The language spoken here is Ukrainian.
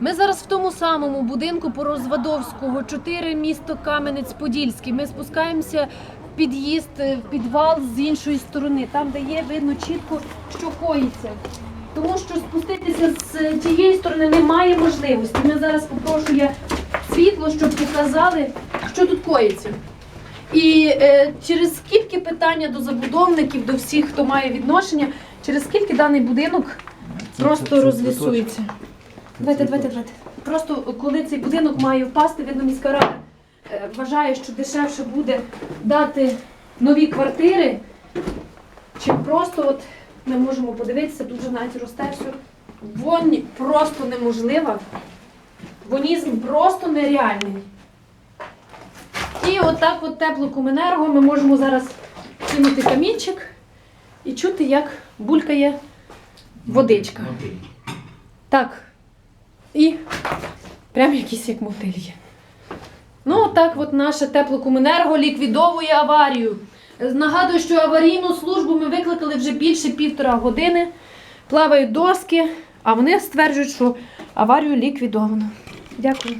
Ми зараз в тому самому будинку по Розвадовського, 4, місто Кам'янець-Подільський. Ми спускаємося в під'їзд, е, в підвал з іншої сторони, там, де є видно чітко, що коїться. Тому що спуститися з тієї сторони немає можливості. Ми зараз попрошу я світло, щоб показали, що тут коїться. І е, через скільки питання до забудовників, до всіх, хто має відношення, через скільки даний будинок просто розлісується. Давайте, давайте, давайте. Просто коли цей будинок має впасти, видно, міська рада е, вважає, що дешевше буде дати нові квартири, чим просто от ми можемо подивитися, тут же навіть росте все. Вонь просто неможлива. Вонізм просто нереальний. І отак от теплокомунерго ми можемо зараз кинути камінчик і чути, як булькає водичка. Так. І прям якийсь як мотиль є. Ну, отак от наше теплокомунерго ліквідовує аварію. Нагадую, що аварійну службу ми викликали вже більше півтора години. Плавають доски, а вони стверджують, що аварію ліквідовано. Дякую.